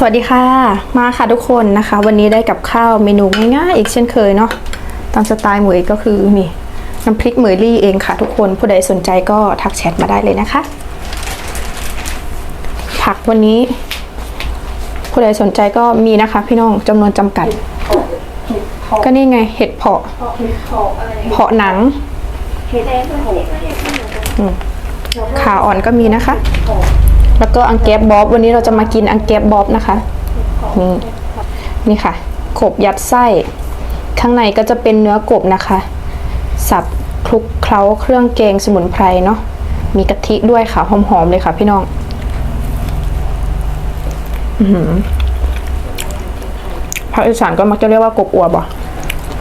สวัสดีค่ะ มาค่ะทุกคนนะคะ วันนี้ได้กับข้าวเมนูง่ายๆอีกเช่นเคยเนาะตามสไตล์หมวยก็คือนี่น้ำพริกเหมยลี่เองค่ะ ทุกคนผู้ใดสนใจก็ทักแชทมาได้เลยนะคะ ผักวันนี้ ผู้ใดสนใจก็มีนะคะ พี่น้องจำนวนจำกัด ก็นี่ไงเห็ดเพาะเพาะหนังอืมขาอ่อนก็มีนะคะ แล้วก็อังแกบบ๊อบ วันนี้เราจะมากินอังแกบบ๊อบนะคะ นี่ นี่ค่ะ กบยัดไส้ ข้างในก็จะเป็นเนื้อกบนะคะ สับคลุกเคล้าเครื่องแกงสมุนไพรเนาะ มีกะทิด้วยค่ะ หอมๆเลยค่ะพี่น้อง อื้อหือภาคอีสานก็มักจะเรียกว่ากบอัวบ่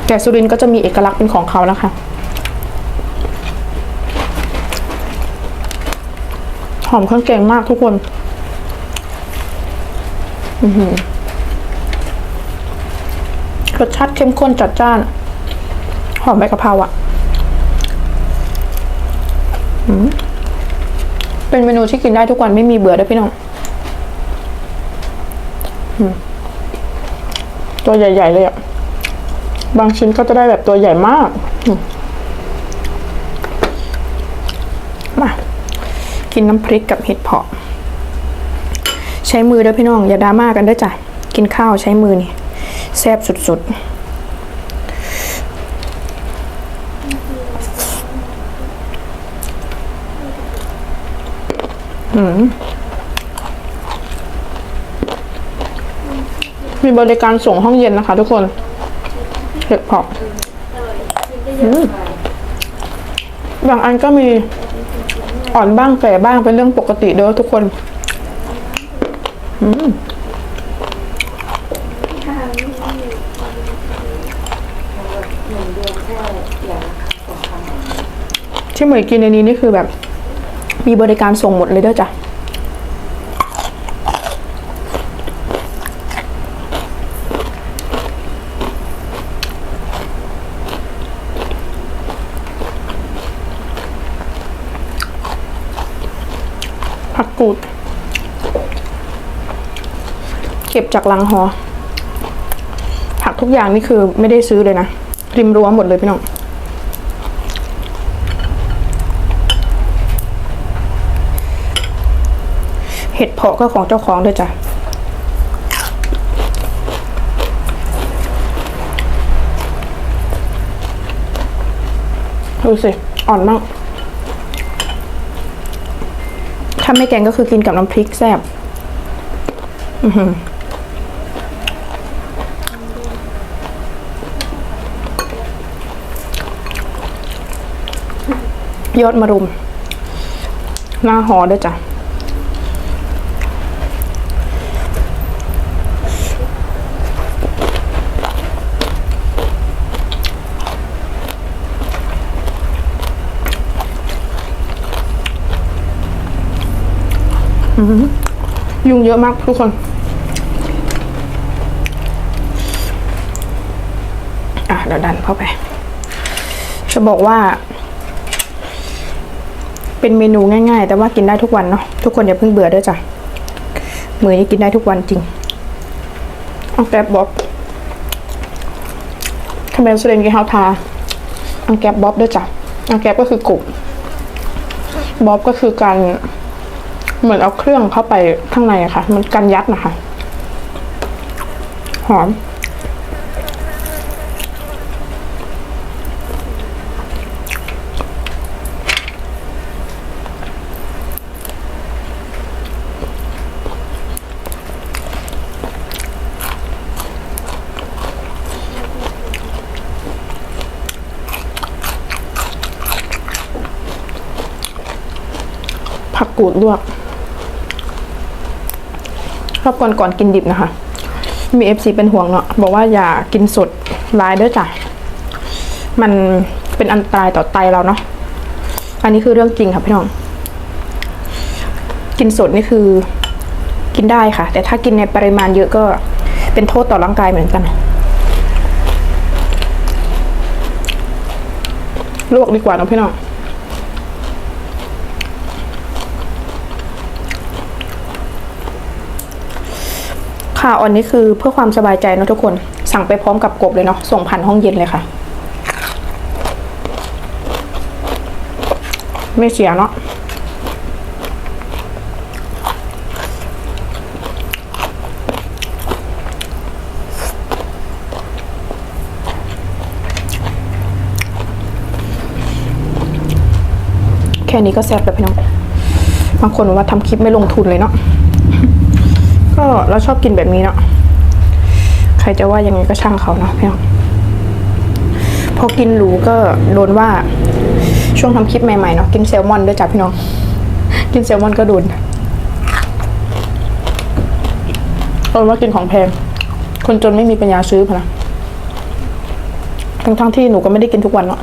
แต่สุรินทร์ก็จะมีเอกลักษณ์เป็นของเขานะคะ หอมเครื่องแกงมากทุกคน อือหือรสชาติเข้มข้นจัดจ้าน หอมใบกะเพราอะเป็นเมนูที่กินได้ทุกวันไม่มีเบื่อด้วยพี่น้องตัวใหญ่ ๆ เลยอะบางชิ้นก็จะได้แบบตัวใหญ่มากอืมมา กินน้ำพริกกับเห็ดเผาะ ใช้มือเด้อพี่น้อง อย่าดราม่ากันด้อจ้ะ กินข้าวใช้มือนี่แซ่บสุดๆมีบริการส่งห้องเย็นนะคะทุกคนเห็ดเผาะอืมบางอันก็มี อ่อนบ้างแก่บ้างเป็นเรื่องปกติเด้อทุกคน อืมที่เหมยกินในนี้นี่คือแบบ มีบริการส่งหมดเลยเด้อจ้ะ ผักกูด เก็บจากลังหอ ผักทุกอย่างนี่คือไม่ได้ซื้อเลยนะ ริมรั้วหมดเลยพี่น้องเห็ดเพาะก็ของเจ้าของด้วยจ้ะดูสิ อ่อนมาก ถ้าไม่แกงก็คือกินกับน้ำพริกแซ่บอืยอดมะรุม หน้าหอด้วยจ้ะ ยุงเยอะมากทุกคน อะเดี๋ยวดันเข้าไป จะบอกว่า เป็นเมนูง่าย ๆ แต่ว่ากินได้ทุกวันเนาะทุกคนอย่าเพิ่งเบื่อด้วยจ้ะมือนี้กินได้ทุกวันจริงเอาแกบบ๊อบคาเมลสเรนกินข้าวทาเอาแกบบ๊อบด้วยจ้ะเอาแกบก็คือกรุบบ๊อบก็คือการ เหมือนเอาเครื่องเข้าไปข้างในอะค่ะ มันกันยัดนะคะ หอม ผักกูดลวก รอบก่อนก่อนกินดิบนะคะ มีเอฟซีเป็นห่วงเนาะบอกว่าอย่ากินสดร้ายด้วยจ้ะ มันเป็นอันตรายต่อไตเราเนาะอันนี้คือเรื่องจริงค่ะพี่น้อง กินสดนี่คือกินได้ค่ะ แต่ถ้ากินในปริมาณเยอะก็เป็นโทษต่อร่างกายเหมือนกันลวกดีกว่านะพี่น้อง ค่ะอันนี้คือเพื่อความสบายใจเนะทุกคน สั่งไปพร้อมกับกบเลยเนาะส่งผ่านห้องเย็นเลยค่ะ ไม่เสียเนาะแค่นี้ก็แซ่บแล้วพี่น้อง บางคนว่าทำคลิปไม่ลงทุนเลยเนาะ ก็เราชอบกินแบบนี้เนาะใครจะว่ายังไงก็ช่างเขาเนาะพี่น้องพอกินหรูก็โดนว่าช่วงทำคลิปใหม่ๆเนาะกินแซลมอนด้วยจ้ะพี่น้อง กินแซลมอนก็โดนโดนว่ากินของแพง คนจนไม่มีปัญญาซื้อพนะทั้งทั้งๆที่หนูก็ไม่ได้กินทุกวันเนาะ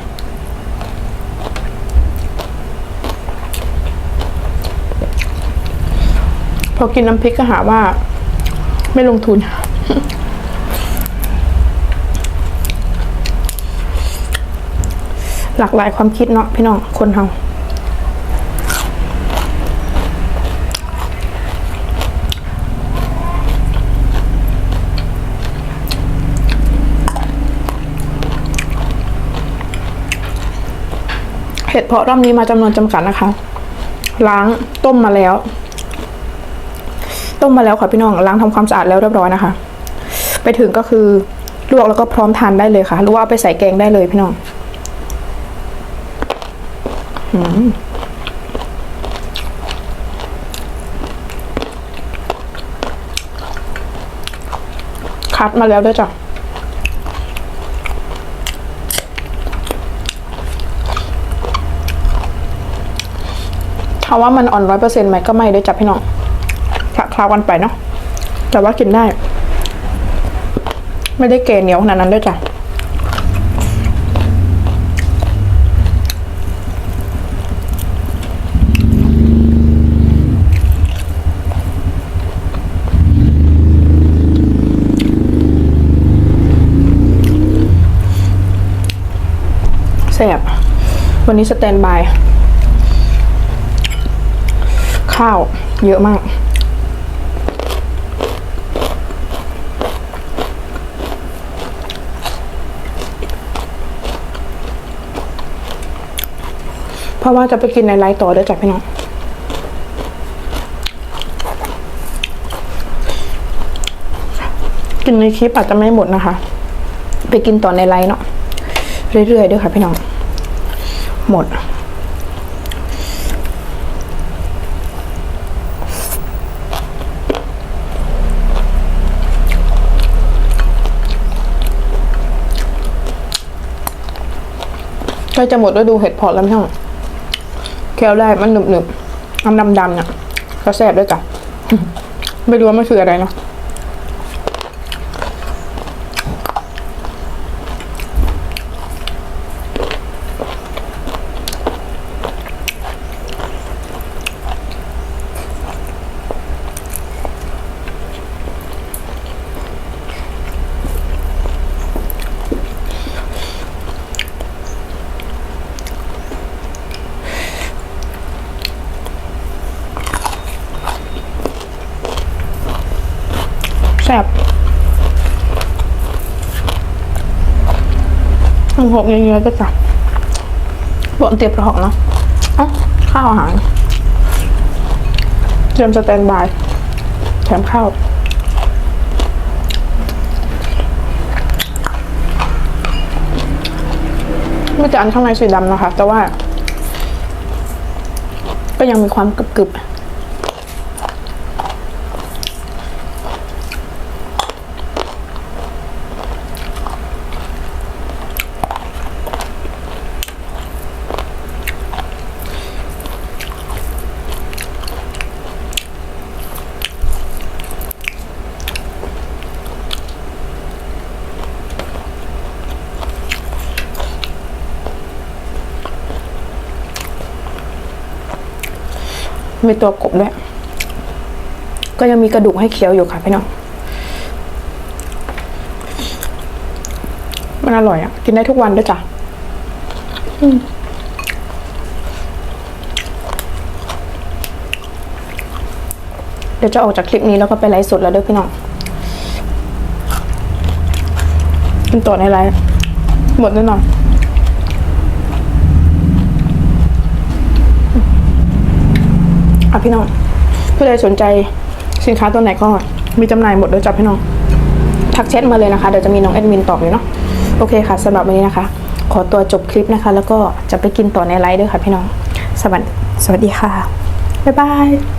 อกินน้ำพริกก็หาว่า ไม่ลงทุน หลากหลายความคิดเนาะพี่น้องคนเฮาเห็ดเพาะรอบนี้มาจำนวนจำกัดนะคะ ล้างต้มมาแล้ว ต้มมาแล้วค่ะพี่น้องล้างทำความสะอาดแล้วเรียบร้อยนะคะ ไปถึงก็คือลวกแล้วก็พร้อมทานได้เลยค่ะ หรือว่าเอาไปใส่แกงได้เลยพี่น้องคัดมาแล้วด้วยจ้ะถามว่ามันอ่อนร้อยเปอร์เซ็นต์ไหมก็ไม่ด้วยจ้ะพี่น้อง คละคลากันไปเนาะแต่ว่ากินได้ ไม่ได้เกเหนียวขนาดนั้นด้วยจ้ะแสบวันนี้สแตนบาย ข้าวเยอะมาก ราะว่าจะไปกินในไลฟ์ต่อด้วยจ้ะพี่น้องกินในคลิปอาจจะไม่หมดนะคะ ไปกินต่อในไลฟ์เนาะเรื่อยๆด้วยค่ะพี่น้อง หมดใกล้จะหมดแล้วดูเห็ดพอแล้วพี่น้อง เคี้ยวได้มันหนึบหนึบๆอันดำๆเนี่ยก็แซ่บด้วยจ้ะไม่รู้ว่ามันคืออะไรเนาะแซ่บ หงหกเยอะๆก็จ้ะบนเตียบกระหอกเนาะเอ้าข้าวอาหารเตรียมสแตนบายแถมข้าวไม่จะอันข้างในสีดำนะคะ แต่ว่า ก็ยังมีความกรึบๆ มีตัวกบด้วย ก็ยังมีกระดูกให้เคี้ยวอยู่ค่ะพี่น้อง มันอร่อยอะ่ะ กินได้ทุกวันด้วยจ้ะเดี๋ยวจะออกจากคลิปนี้แล้วก็ไปไลฟ์สดแล้วด้วยพี่น้องเป็นตัวในไลฟ์หมดแน่นอน พี่น้องผู้ใดสนใจสินค้าตัวไหนก็มีจำหน่ายหมดเลยจ้ะพี่น้องทักแชทมาเลยนะคะเดี๋ยวจะมีน้องแอดมินตอบอยู่เนาะโอเคค่ะสำหรับวันนี้นะคะ ขอตัวจบคลิปนะคะ แล้วก็จะไปกินต่อในไลฟ์ด้วยค่ะพี่น้อง สวัสดีสวัสดีค่ะ บ๊ายบาย